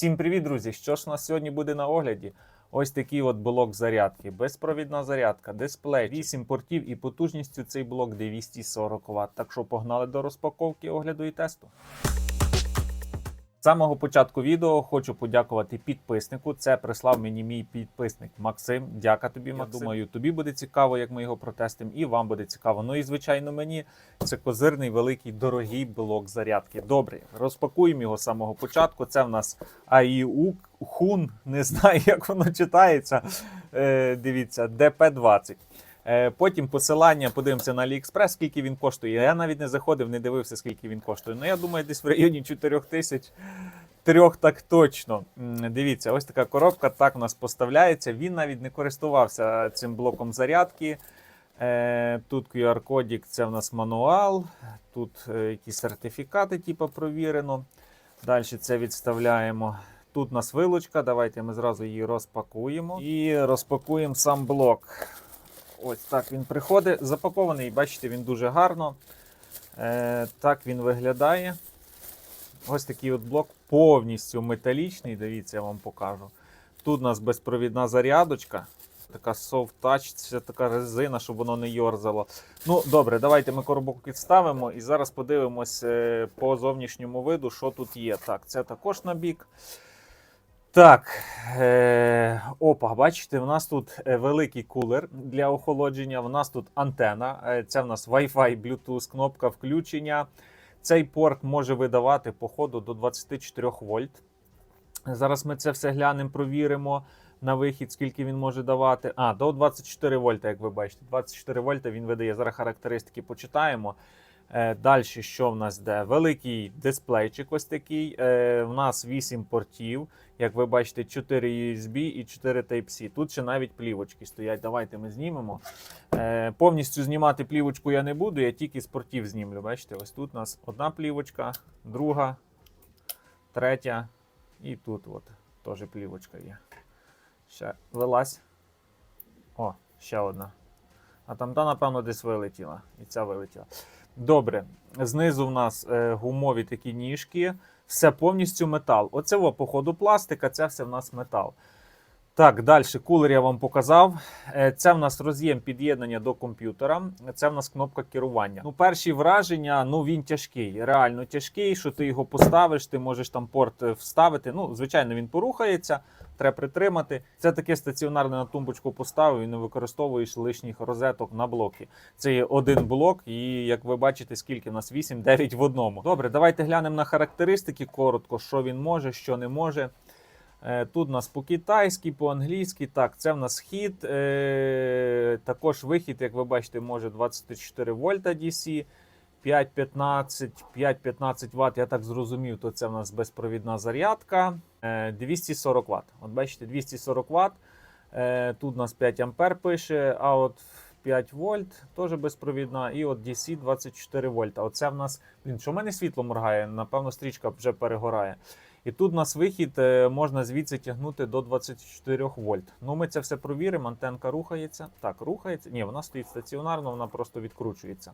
Всім привіт, друзі! Що ж у нас сьогодні буде на огляді? Ось такий от блок зарядки, безпровідна зарядка, дисплей, 8 портів і потужністю цей блок 240 Вт. Так що погнали до розпаковки, огляду і тесту. З самого початку відео хочу подякувати підписнику. Це прислав мені мій підписник Максим. Дяка тобі, Максим. Я думаю, тобі буде цікаво, як ми його протестимо, і вам буде цікаво. Ну і звичайно, мені це козирний, великий, дорогий блок зарядки. Добре, розпакуємо його з самого початку. Це в нас АІУ Хун, не знаю, як воно читається. Е, дивіться, ДП-20. Е, Потім посилання подивимося на AliExpress, скільки він коштує. Я навіть не заходив, не дивився, скільки він коштує. Ну, я думаю, десь в районі 4 тисяч. Трьох так точно. Дивіться, ось така коробка так у нас поставляється. Він навіть не користувався цим блоком зарядки. Е, Тут QR-кодік, це в нас мануал. Тут е, якісь сертифікати, типу, провірено. Далі це відставляємо. Тут у нас вилучка. Давайте ми зразу її розпакуємо. І розпакуємо сам блок. Ось так він приходить. Запакований, бачите, він дуже гарно. Е, так він виглядає. Ось такий от блок повністю металічний. Дивіться, я вам покажу. Тут у нас безпровідна зарядочка. Така soft touch, це така резина, щоб воно не йорзало. Ну, добре, давайте ми коробок відставимо і зараз подивимось е, по зовнішньому виду, що тут є. Так, це також на бік. Так, е, опа, бачите, в нас тут е, великий кулер для охолодження. В нас тут антена. Е, це в нас Wi-Fi, Bluetooth, кнопка включення. Цей порт може видавати по ходу до 24 вольт. Зараз ми це все глянемо, провіримо на вихід, скільки він може давати. А, до 24 вольта, як ви бачите. 24 вольта він видає. Зараз характеристики почитаємо. Е, Далі, що в нас де? Великий дисплейчик ось такий. В нас 8 портів. Як ви бачите, 4 USB і 4 Type-C. Тут ще навіть плівочки стоять. Давайте ми знімемо. Е, повністю знімати плівочку я не буду, я тільки з портів знімлю. Бачите, ось тут у нас одна плівочка, друга, третя і тут от теж плівочка є. Ще вилазь. О, ще одна. А там та, напевно, десь вилетіла. І ця вилетіла. Добре, знизу в нас е, гумові такі ніжки, все повністю метал. Оце во, по ходу пластика, це все в нас метал. Так, далі кулер я вам показав. Е, Це в нас роз'єм під'єднання до комп'ютера. Це в нас кнопка керування. Ну, перші враження, ну він тяжкий, реально тяжкий. Що ти його поставиш, ти можеш там порт е, вставити. Ну, звичайно, він порухається, треба притримати. Це таке стаціонарне на тумбочку поставив і не використовуєш лишніх розеток на блоки. Це є один блок, і як ви бачите, скільки в нас 8-9 в одному. Добре, давайте глянемо на характеристики коротко, що він може, що не може. Е, Тут у нас по-китайськи, по-англійськи. Так, це в нас хід. Е, також вихід, як ви бачите, може 24 вольта DC, 5-15, 5-15 Вт. Я так зрозумів, то це в нас безпровідна зарядка. Е, 240 Вт. От бачите, 240 Вт. Е, тут у нас 5 ампер пише, а от 5 вольт теж безпровідна. І от DC 24 вольта. Оце в нас, блін, що в мене світло моргає, напевно, стрічка вже перегорає. І тут у нас вихід е, можна звідси тягнути до 24 вольт. Ну, ми це все провіримо. Антенка рухається. Так, рухається. Ні, вона стоїть стаціонарно, вона просто відкручується.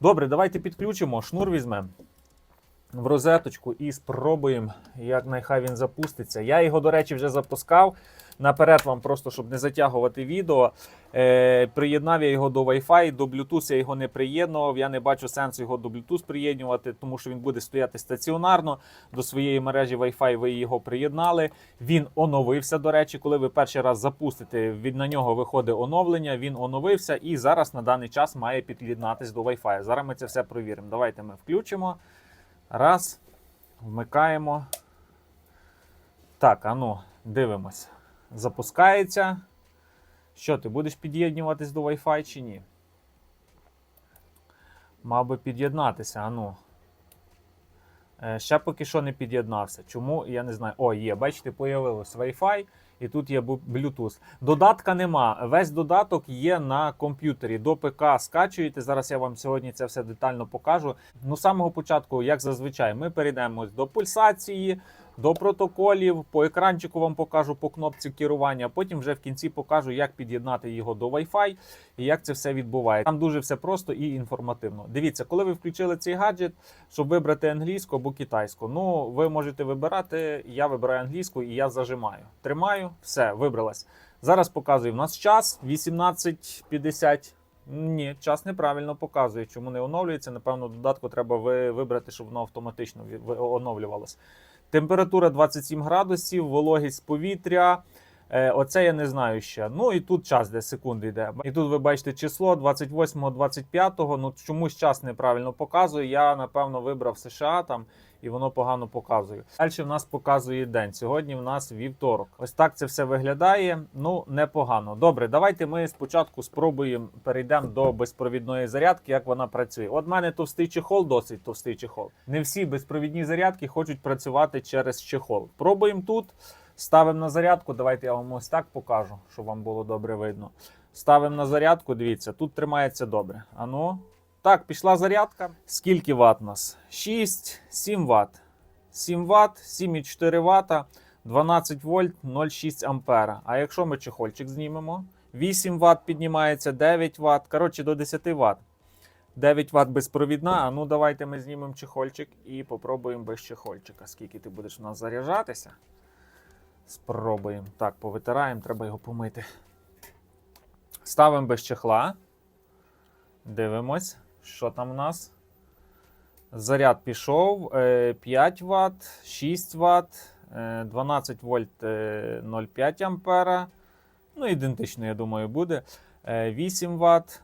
Добре, давайте підключимо. Шнур візьмемо в розеточку і спробуємо, як найхай він запуститься. Я його, до речі, вже запускав. Наперед вам просто, щоб не затягувати відео. Е, приєднав я його до Wi-Fi, до Bluetooth я його не приєднував. Я не бачу сенсу його до Bluetooth приєднувати, тому що він буде стояти стаціонарно. До своєї мережі Wi-Fi ви його приєднали. Він оновився. До речі, коли ви перший раз запустите, від на нього виходить оновлення. Він оновився і зараз на даний час має під'єднатись до Wi-Fi. Зараз ми це все провіримо. Давайте ми включимо. Раз. Вмикаємо. Так, ану, дивимось. Запускається. Що, ти будеш під'єднуватись до Wi-Fi чи ні? Мав би під'єднатися, ану. Е, Ще поки що не під'єднався. Чому? Я не знаю. О, є, бачите, появилось Wi-Fi і тут є Bluetooth. Додатка нема. Весь додаток є на комп'ютері. До ПК скачуєте. Зараз я вам сьогодні це все детально покажу. Ну, з самого початку, як зазвичай, ми перейдемо до пульсації, до протоколів. По екранчику вам покажу по кнопці керування. Потім вже в кінці покажу, як під'єднати його до Wi-Fi і як це все відбувається. Там дуже все просто і інформативно. Дивіться, коли ви включили цей гаджет, щоб вибрати англійську або китайську. Ну, ви можете вибирати. Я вибираю англійську і я зажимаю. Тримаю, все, вибралась. Зараз показую. У нас час 18.50. Ні, час неправильно показує. Чому не оновлюється? Напевно, додатку треба вибрати, щоб воно автоматично оновлювалося. Температура 27 градусів, вологість повітря. Е, Оце я не знаю ще. Ну і тут час, де секунди йде. І тут ви бачите число 28-25. Ну чомусь час неправильно показує. Я напевно вибрав США там і воно погано показує. Далі в нас показує день. Сьогодні в нас вівторок. Ось так це все виглядає. Ну непогано. Добре, давайте ми спочатку спробуємо перейдемо до безпровідної зарядки, як вона працює. От мене товстий чехол, досить товстий чехол. Не всі безпровідні зарядки хочуть працювати через чехол. Пробуємо тут. Ставимо на зарядку. Давайте я вам ось так покажу, щоб вам було добре видно. Ставимо на зарядку. Дивіться, тут тримається добре. Ану. Так, пішла зарядка. Скільки ват у нас? 6, 7 ват. 7 ват, 7,4 вата, 12 вольт, 0,6 ампера. А якщо ми чехольчик знімемо, 8 ват піднімається, 9 ват. Коротше, до 10 ват. 9 ват безпровідна. А ну давайте ми знімемо чехольчик і попробуємо без чехольчика. Скільки ти будеш у нас заряджатися? Спробуємо. Так, повитираємо, треба його помити. Ставимо без чехла. Дивимось, що там у нас. Заряд пішов. е, 5 Вт, 6 Вт, е, 12 вольт е, 0,5 ампера. Ну, ідентично, я думаю, буде. Е, 8 Вт,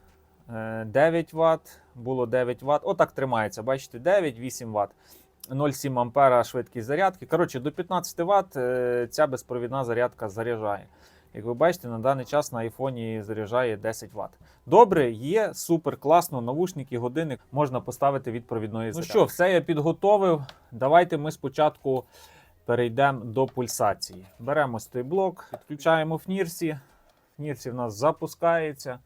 е, 9 Вт, було 9 Вт. Отак тримається. Бачите, 9-8 Вт. 0,7 ампера швидкість зарядки. Коротше, до 15 Вт е, ця безпровідна зарядка заряджає. Як ви бачите, на даний час на айфоні заряджає 10 Вт. Добре, є супер класно. Навушники, годинник можна поставити від провідної зарядки. Ну що, все я підготовив. Давайте ми спочатку перейдемо до пульсації. Беремо той блок, підключаємо в Нірсі. В нас запускається.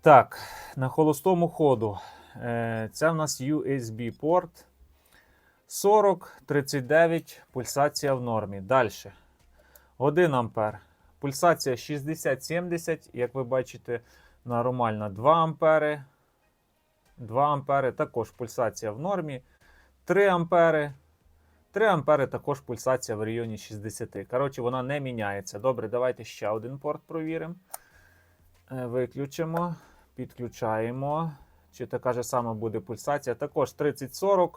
Так, на холостому ходу. Е, Це в нас USB порт. 40, 39, пульсація в нормі. Далі. 1 ампер. Пульсація 60-70, як ви бачите, нормальна 2 ампери. 2 ампери також пульсація в нормі. 3 ампери. 3 ампери також пульсація в районі 60. Коротше, вона не міняється. Добре, давайте ще один порт провіримо. Е, Виключимо, підключаємо. Чи така ж сама буде пульсація? Також 30-40,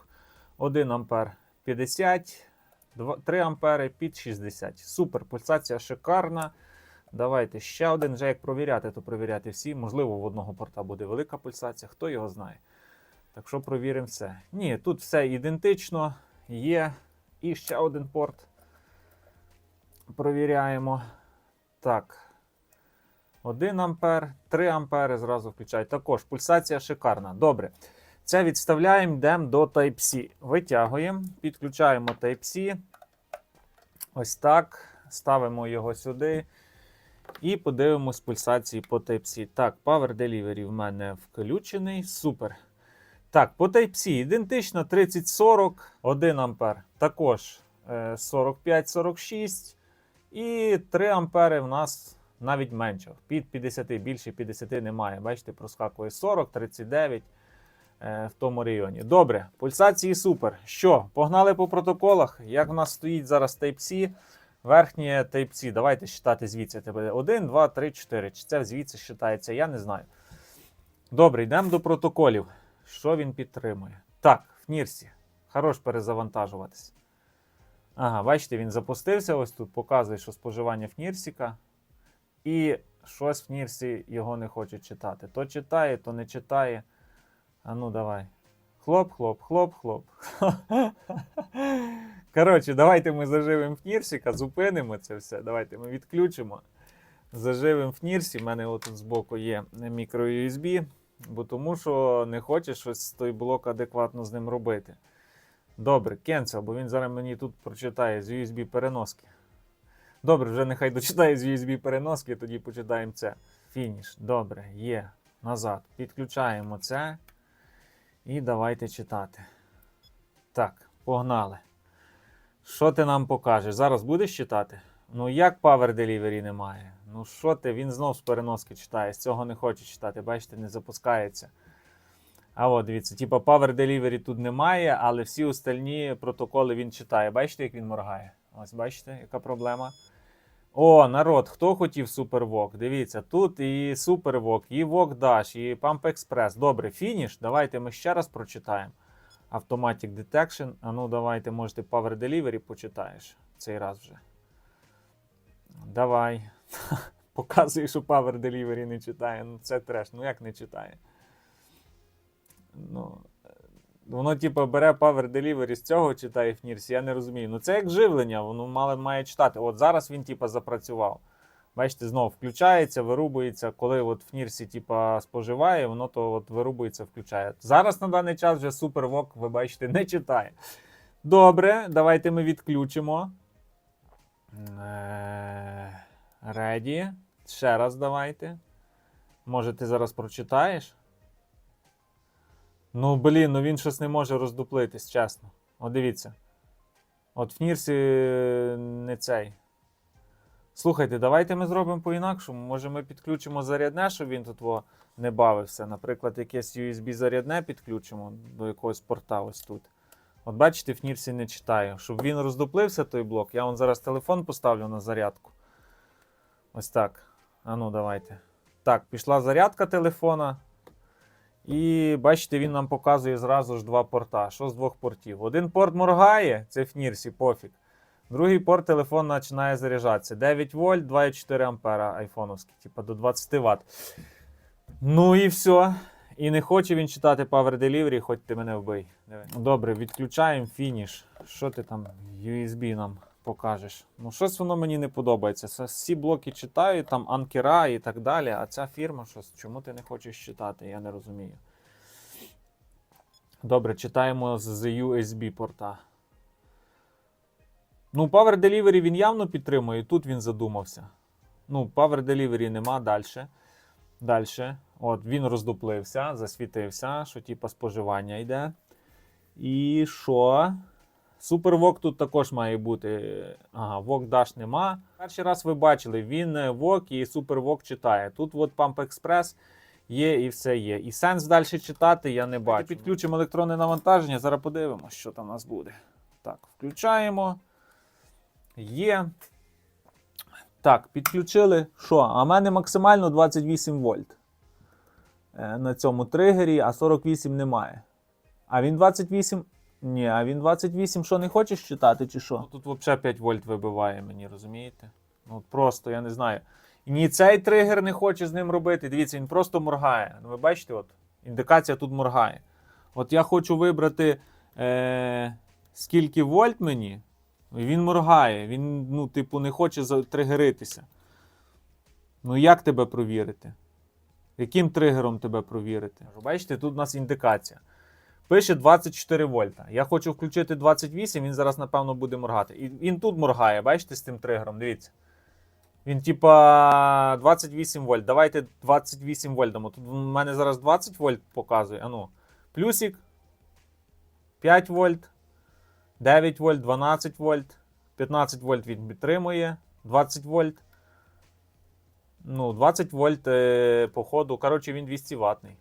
1 ампер 50. 2 3 ампери під 60. Супер, пульсація шикарна. Давайте ще один. Вже як провіряти, то провіряти всі. Можливо, в одного порта буде велика пульсація, хто його знає. Так що провіримо все. Ні, тут все ідентично. Є. І ще один порт. Провіряємо. Так. 1 ампер, 3 ампери зразу включають. Також пульсація шикарна. Добре. Це відставляємо, йдемо до Type-C. Витягуємо, підключаємо Type-C. Ось так. Ставимо його сюди. І подивимось пульсації по Type-C. Так, Power Delivery в мене включений. Супер. Так, по Type-C ідентично 30-40, 1 ампер. Також е, 45-46. І 3 ампери в нас навіть менше. Під 50, більше 50 немає. Бачите, проскакує 40, 39 е, в тому районі. Добре, пульсації супер. Що, погнали по протоколах? Як у нас стоїть зараз Type-C? Верхнє Type-C. Давайте считати звідси. Це буде 1, 2, 3, 4. Чи це звідси считається, я не знаю. Добре, йдемо до протоколів. Що він підтримує? Так, в Нірсі. Хорош перезавантажуватись. Ага, бачите, він запустився. Ось тут показує, що споживання в Нірсіка. І щось в Нірсі його не хоче читати. То читає, то не читає. А ну давай. Хлоп, хлоп, хлоп, хлоп. Коротше, давайте ми заживемо в Нірсіка, зупинимо це все. Давайте ми відключимо. Заживемо в Нірсі. У мене отут збоку є мікро USB, бо тому що не хоче щось з той блок адекватно з ним робити. Добре, cancel, бо він зараз мені тут прочитає з USB переноски. Добре, вже нехай дочитає з USB переноски, тоді почитаємо це. Фініш. Добре, є. Назад. Підключаємо це. І давайте читати. Так, погнали. Що ти нам покажеш? Зараз будеш читати? Ну як Power Delivery немає? Ну що ти, він знов з переноски читає, з цього не хоче читати, бачите, не запускається. А от дивіться, типа Power Delivery тут немає, але всі остальні протоколи він читає. Бачите, як він моргає? Ось бачите, яка проблема. О, народ, хто хотів SuperVOC? Дивіться, тут і SuperVOC, і VOC Dash, і Pump Express. Добре, фініш. Давайте ми ще раз прочитаємо. Automatic Detection. А ну, давайте, можете Power Delivery почитаєш цей раз вже. Давай. Показує, що Power Delivery не читає. Ну, це треш. Ну як не читає? Ну, воно, типу, бере Power Delivery з цього читає Нірсі, я не розумію. Ну, це як живлення, воно мало має читати. От зараз він, типу, запрацював. Бачите, знову включається, вирубується. Коли от в Нірсі, типа, споживає, воно то от вирубується, включає. Зараз на даний час вже SuperVOC, ви бачите, не читає. Добре, давайте ми відключимо. Ready. Ще раз давайте. Може, ти зараз прочитаєш? Ну, блін, ну він щось не може роздуплитись, чесно. От дивіться. От в Нірсі не цей. Слухайте, давайте ми зробимо по-інакшому. Може, ми підключимо зарядне, щоб він тут во не бавився. Наприклад, якесь USB зарядне підключимо до якогось порта ось тут. От бачите, в Нірсі не читаю. Щоб він роздуплився, той блок, я вон зараз телефон поставлю на зарядку. Ось так. А ну, давайте. Так, пішла зарядка телефона. І бачите, він нам показує зразу ж два порта. Що з двох портів? Один порт моргає, це в Нірсі, пофіг. Другий порт телефон починає заряджатися. 9 вольт, 2,4 ампера айфоновський, типа до 20 Вт. Ну і все. І не хоче він читати Power Delivery, хоч ти мене вбий. Добре, відключаємо фініш. Що ти там USB нам покажеш? Ну, щось воно мені не подобається. Це Всі блоки читаю, там анкера і так далі. А ця фірма щось, чому ти не хочеш читати? Я не розумію. Добре, читаємо з USB порта. Ну, Power Delivery він явно підтримує, тут він задумався. Ну, Power Delivery нема далі. Далі. От, він роздуплився, засвітився, що типа споживання йде. І що? SuperVOC тут також має бути. Ага, VOC Dash нема. Перший раз ви бачили, він е, VOC і SuperVOC читає. Тут от Pump Express є і все є. І сенс далі читати я не бачу. Підключимо електронне навантаження, зараз подивимося, що там у нас буде. Так, включаємо. Є. Так, підключили. Що? А в мене максимально 28 вольт е, на цьому тригері, а 48 немає. А він 28. Ні, а він 28 що не хочеш читати, чи що? Ну, тут взагалі 5 вольт вибиває мені, розумієте? Ну просто, я не знаю. Ні цей тригер не хоче з ним робити. Дивіться, він просто моргає. Ну, ви бачите, от індикація тут моргає. От я хочу вибрати, е, скільки вольт мені. Він моргає, він, ну, типу, не хоче затригеритися. Ну, як тебе провірити? Яким тригером тебе провірити? Бачите, тут у нас індикація. Пише 24 вольта. Я хочу включити 28, він зараз, напевно, буде моргати. І він тут моргає, бачите, з тим тригером. Дивіться. Він, типа, 28 вольт. Давайте 28 вольт. Тут в мене зараз 20 вольт показує. Ану. Плюсик. 5 вольт. 9 вольт, 12 вольт, 15 вольт він підтримує, 20 вольт. Ну, 20 вольт, е, походу, коротше, він 200 ватний.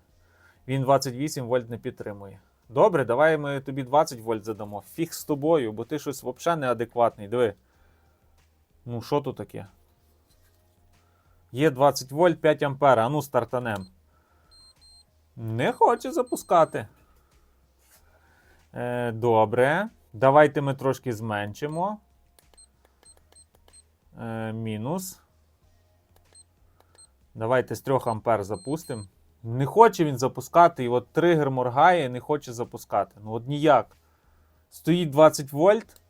Він 28 вольт не підтримує. Добре, давай ми тобі 20 вольт задамо. Фіг з тобою, бо ти щось взагалі неадекватний. Диви. Ну, що тут таке? Є 20 вольт, 5 ампера. А ну, стартанем. Не хоче запускати. Е, добре. Давайте ми трошки зменшимо. Е, мінус. Давайте з 3 ампер запустимо. Не хоче він запускати, і от тригер моргає, не хоче запускати. Ну от ніяк. Стоїть 20 вольт.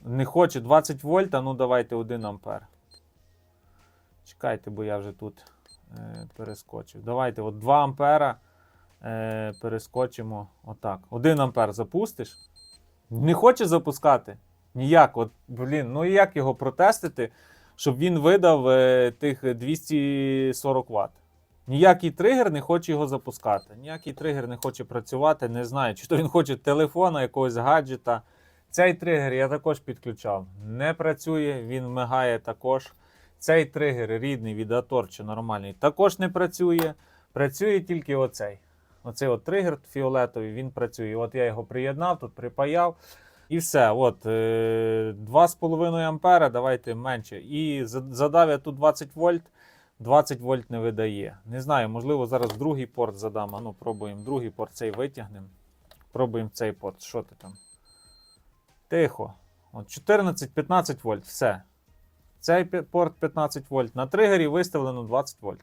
Не хоче 20 вольт, а ну давайте 1 ампер. Чекайте, бо я вже тут е, перескочив. Давайте от 2 ампера е, перескочимо отак. 1 ампер запустиш. Не хоче запускати. Ніяк. От, блін, ну і як його протестити, щоб він видав е, тих 240 Вт. Ніякий тригер не хоче його запускати. Ніякий тригер не хоче працювати. Не знаю, чи то він хоче телефона, якогось гаджета. Цей тригер я також підключав. Не працює, він мигає також. Цей тригер рідний від Ator чи нормальний також не працює. Працює тільки оцей. Оцей от тригер фіолетовий, він працює. От я його приєднав, тут припаяв. І все. От, е, 2,5 ампера, давайте менше. І задав я тут 20 вольт. 20 вольт не видає. Не знаю, можливо, зараз другий порт задам. А ну, пробуємо другий порт цей витягнемо. Пробуємо цей порт. Що ти там? Тихо. От 14-15 вольт. Все. Цей порт 15 вольт. На тригері виставлено 20 вольт.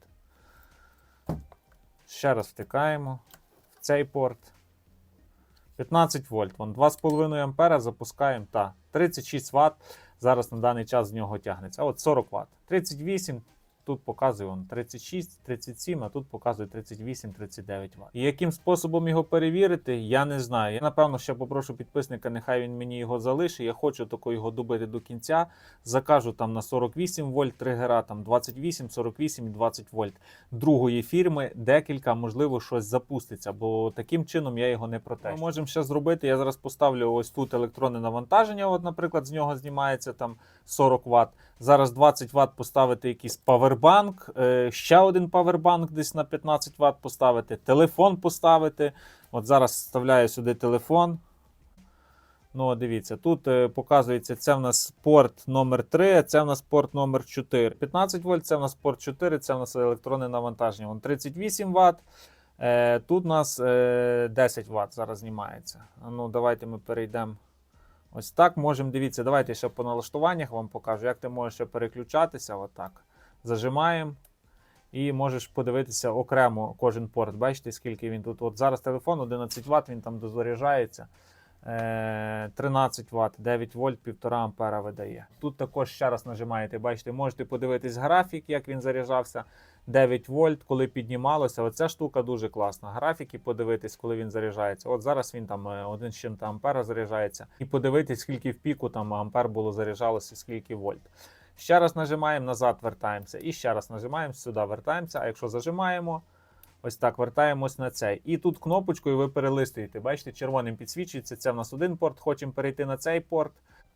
Ще раз втикаємо в цей порт. 15 вольт. Вон 2,5 ампера запускаємо. Та 36 Вт. Зараз на даний час з нього тягнеться. От 40 Вт. 38. Тут показує он 36, 37, а тут показує 38, 39 Вт. І яким способом його перевірити, я не знаю. Я напевно ще попрошу підписника, нехай він мені його залишить. Я хочу тако його добити до кінця. Закажу там на 48 вольт тригера, там 28, 48 і 20 вольт другої фірми. Декілька, можливо, щось запуститься, бо таким чином я його не протещу. Ми можемо ще зробити. Я зараз поставлю ось тут електронне навантаження. От, наприклад, з нього знімається там 40 Вт. Зараз 20 Вт поставити якийсь павербанк, е, ще один павербанк десь на 15 Вт поставити, телефон поставити. От зараз вставляю сюди телефон. Ну, дивіться, тут е, показується, це в нас порт номер 3, а це в нас порт номер 4. 15 вольт, це в нас порт 4, це в нас електронне навантаження. Вон 38 Вт. Е, тут у нас е, 10 Вт зараз знімається. Ну, давайте ми перейдемо. Ось так можемо дивіться. Давайте ще по налаштуваннях вам покажу, як ти можеш ще переключатися. Отак. Zажимаємо. І можеш подивитися окремо кожен порт. Бачите, скільки він тут. От зараз телефон 11 Вт, він там дозаряджається. Е, 13 Вт, 9 вольт, 1,5 ампера видає. Тут також ще раз нажимаєте, бачите, можете подивитись графік, як він заряджався. 9 вольт, коли піднімалося. Оця штука дуже класна. Графіки подивитись, коли він заряджається. От зараз він там е, один з чим-то ампера заряджається. І подивитись, скільки в піку там ампер було заряджалося, скільки вольт. Ще раз нажимаємо, назад вертаємося. І ще раз нажимаємо, сюди вертаємося. А якщо зажимаємо, ось так вертаємось на цей. І тут кнопочкою ви перелистуєте. Бачите, червоним підсвічується. Це в нас один порт. Хочемо перейти на цей порт.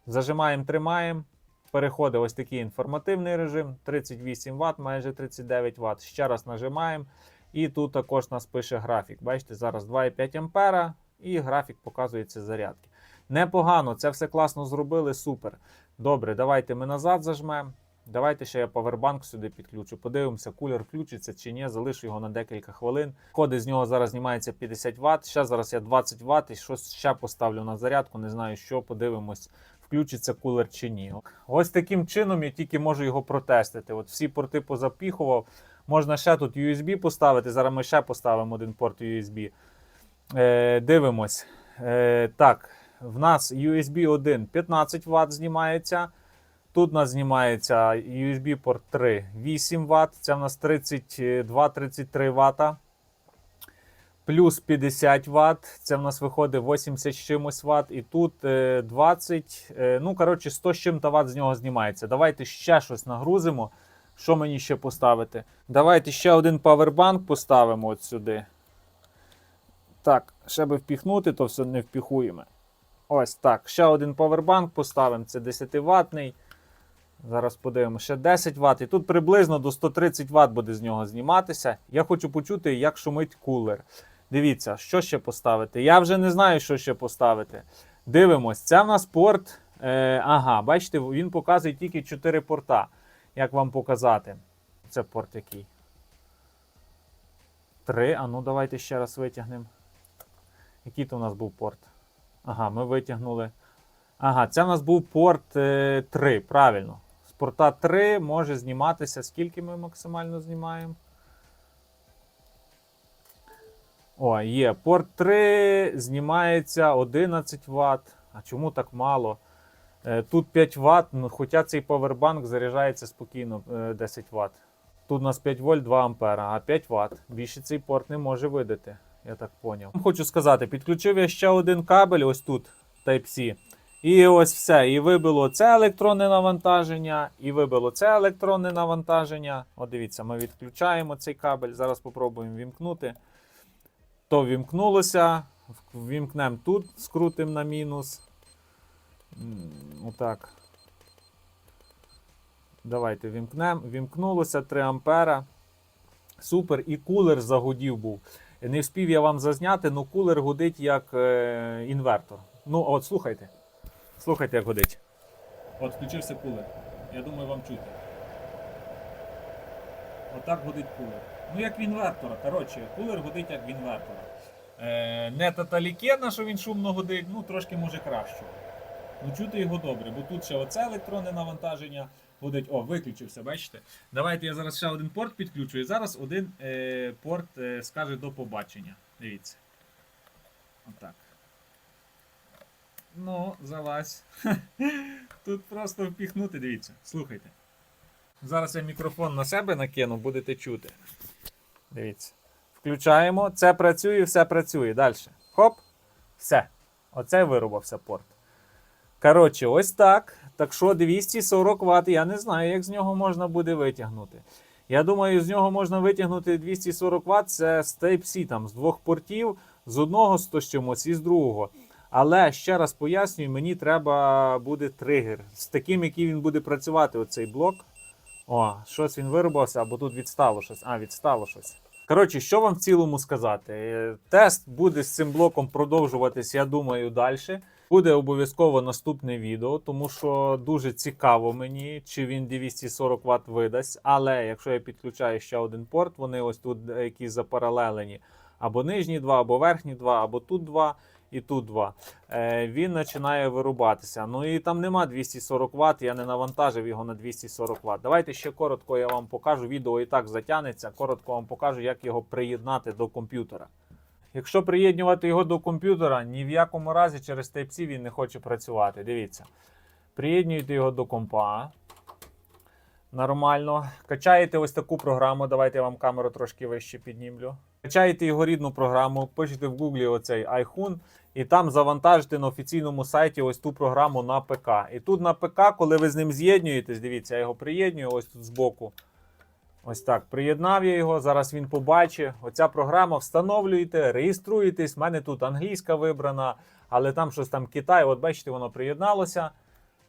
Зажимаємо, тримаємо. Переходить ось такий інформативний режим, 38 Вт, майже 39 Вт. Ще раз нажимаємо. І тут також нас пише графік. Бачите, зараз 2,5 ампера і графік показується зарядки. Непогано, це все класно зробили, супер. Добре, давайте ми назад зажмемо. Давайте ще я павербанк сюди підключу. Подивимося, кулер включиться чи ні. Залишу його на декілька хвилин. Коди з нього зараз знімається 50 Вт. Ще зараз я 20 Вт і щось ще поставлю на зарядку. Не знаю, що подивимось, включиться кулер чи ні. Ось таким чином я тільки можу його протестити. От всі порти позапіхував. Можна ще тут USB поставити. Зараз ми ще поставимо один порт USB. Е, дивимось. Е, так, в нас USB 1 15 Вт знімається. Тут у нас знімається USB порт 3 8 Вт. Це в нас 32-33 Вт. Плюс 50 Вт. Це в нас виходить 80 з чимось Вт. І тут е, 20. е, Ну, коротше, 100 з чим-то Вт з нього знімається. Давайте ще щось нагрузимо. Що мені ще поставити? Давайте ще один павербанк поставимо от сюди. Так, ще би впіхнути, то все не впіхуємо. Ось так. Ще один павербанк поставимо. Це 10 ватний. Зараз подивимося, ще 10 Вт. І тут приблизно до 130 Вт буде з нього зніматися. Я хочу почути, як шумить кулер. Дивіться, що ще поставити. Я вже не знаю, що ще поставити. Дивимось, це в нас порт. Е, ага, бачите, він показує тільки 4 порта. Як вам показати? Це порт який? Три. А ну давайте ще раз витягнемо. Який то у нас був порт? Ага, ми витягнули. Ага, це в нас був порт е, 3, правильно. З порта 3 може зніматися. Скільки ми максимально знімаємо? О, є. Порт 3 знімається 11 Вт. А чому так мало? Е, Тут 5 Вт, ну, хоча цей павербанк заряджається спокійно е, 10 Вт. Тут у нас 5 вольт 2 ампера, а 5 Вт. Більше цей порт не може видати. Я так поняв. Хочу сказати, підключив я ще один кабель, ось тут, Type-C. І ось все. І вибило це електронне навантаження, і вибило це електронне навантаження. От дивіться, ми відключаємо цей кабель. Зараз спробуємо вімкнути. То вімкнулося. Вімкнемо тут, скрутимо на мінус. Отак. Давайте вімкнемо. Вімкнулося 3 ампера. Супер. І кулер загудів був. Не вспів я вам зазняти, але кулер гудить як е, інвертор. Ну, от слухайте. Слухайте, як гудить. От включився кулер. Я думаю, вам чути. Отак гудить кулер. Ну, як в інвертора. Коротше, кулер гудить як в інвертора. Е, не таталікена, що він шумно гудить, ну трошки може кращого. Ну, чути його добре, бо тут ще оце електронне навантаження гудить. О, виключився, бачите? Давайте я зараз ще один порт підключу, і зараз один е, порт е, скаже до побачення. Дивіться. Отак. Ну, залазь. Тут просто впіхнути, дивіться, слухайте. Зараз я мікрофон на себе накину, будете чути. Дивіться. Включаємо. Це працює, все працює. Далі. Хоп. Все. Оце вирубався порт. Коротше, ось так. Так що 240 Вт, я не знаю, як з нього можна буде витягнути. Я думаю, з нього можна витягнути 240 Вт це з Type-C, там, з двох портів, з одного з з і з другого. Але ще раз пояснюю, мені треба буде тригер. З таким, який він буде працювати, оцей блок. О, щось він вирубався, або тут відстало щось. А, відстало щось. Коротше, що вам в цілому сказати? Е, Тест буде з цим блоком продовжуватись, я думаю, далі. Буде обов'язково наступне відео, тому що дуже цікаво мені, чи він 240 Вт видасть. Але якщо я підключаю ще один порт, вони ось тут е, якісь запаралелені. Або нижні два, або верхні два, або тут два і тут два. Е, він починає вирубатися. Ну і там нема 240 Вт, я не навантажив його на 240 Вт. Давайте ще коротко я вам покажу. Відео і так затягнеться. Коротко вам покажу, як його приєднати до комп'ютера. Якщо приєднувати його до комп'ютера, ні в якому разі через Type-C він не хоче працювати. Дивіться. Приєднуєте його до компа. Нормально. Качаєте ось таку програму. Давайте я вам камеру трошки вище піднімлю. Качаєте його рідну програму, пишете в Гуглі оцей iHun, і там завантажите на офіційному сайті ось ту програму на ПК. І тут на ПК, коли ви з ним з'єднуєтесь, дивіться, я його приєднюю ось тут збоку. Ось так, приєднав я його. Зараз він побачить. Оця програма встановлюєте, реєструєтесь. У мене тут англійська вибрана, але там щось там Китай. От бачите, воно приєдналося.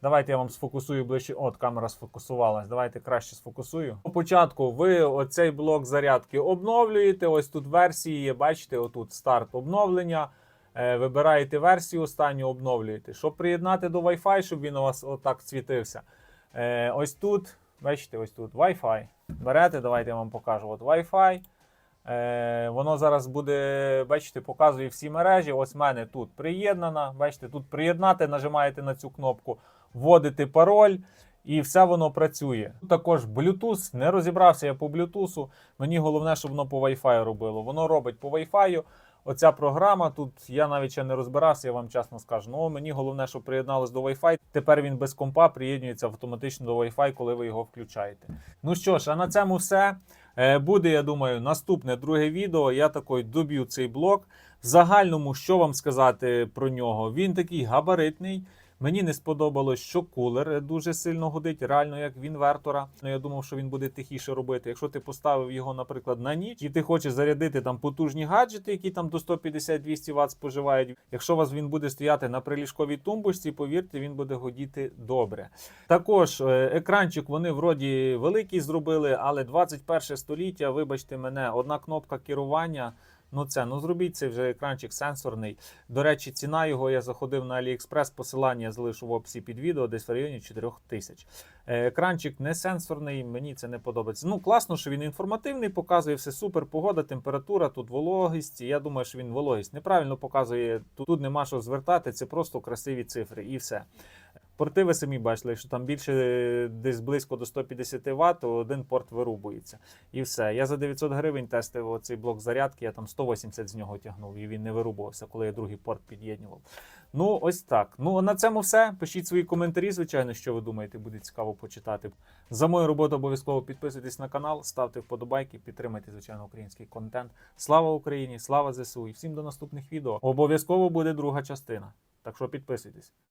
Давайте я вам сфокусую ближче. От камера сфокусувалась. Давайте краще сфокусую. По початку ви оцей блок зарядки обновлюєте. Ось тут версії є. Бачите, отут старт обновлення. Е, Вибираєте версію останню, обновлюєте. Щоб приєднати до Wi-Fi, щоб він у вас отак світився. Е, Ось тут, бачите, ось тут Wi-Fi. Берете, давайте я вам покажу. От Wi-Fi. Е, воно зараз буде, бачите, показує всі мережі. Ось в мене тут приєднана. Бачите, тут приєднати, нажимаєте на цю кнопку, вводите пароль. І все воно працює. Тут також Bluetooth, не розібрався я по Bluetooth. Мені головне, щоб воно по Wi-Fi робило. Воно робить по Wi-Fi. Оця програма тут я навіть ще не розбирався, я вам чесно скажу. Ну мені головне, щоб приєдналось до Wi-Fi. Тепер він без компа приєднується автоматично до Wi-Fi, коли ви його включаєте. Ну що ж, а на цьому все. Е, Буде, я думаю, наступне друге відео. Я такий доб'ю цей блок. В загальному, що вам сказати про нього? Він такий габаритний. Мені не сподобалось, що кулер дуже сильно гудить, реально як в інвертора. Ну я думав, що він буде тихіше робити. Якщо ти поставив його, наприклад, на ніч, і ти хочеш зарядити там потужні гаджети, які там до 150-200 Вт споживають. Якщо у вас він буде стояти на приліжковій тумбочці, повірте, він буде годіти добре. Також е, екранчик вони вроді великий зробили, але 21 століття, вибачте мене, одна кнопка керування. Ну це ну зробіть цей вже екранчик сенсорний. До речі, ціна його я заходив на AliExpress, посилання залишу в описі під відео, десь в районі 4 тисяч. Е, Екранчик не сенсорний, мені це не подобається. Ну класно, що він інформативний, показує все супер. Погода, температура, тут вологість. Я думаю, що він вологість неправильно показує. Тут, тут нема що звертати, це просто красиві цифри і все. Порти ви самі бачили, якщо там більше е, десь близько до 150 Вт, то один порт вирубується. І все. Я за 900 гривень тестив оцей блок зарядки, я там 180 з нього тягнув, і він не вирубувався, коли я другий порт під'єднував. Ну, ось так. Ну, на цьому все. Пишіть свої коментарі, звичайно, що ви думаєте, буде цікаво почитати. За мою роботу обов'язково підписуйтесь на канал, ставте вподобайки, підтримайте, звичайно, український контент. Слава Україні! Слава ЗСУ! І всім до наступних відео. Обов'язково буде друга частина. Так що підписуйтесь.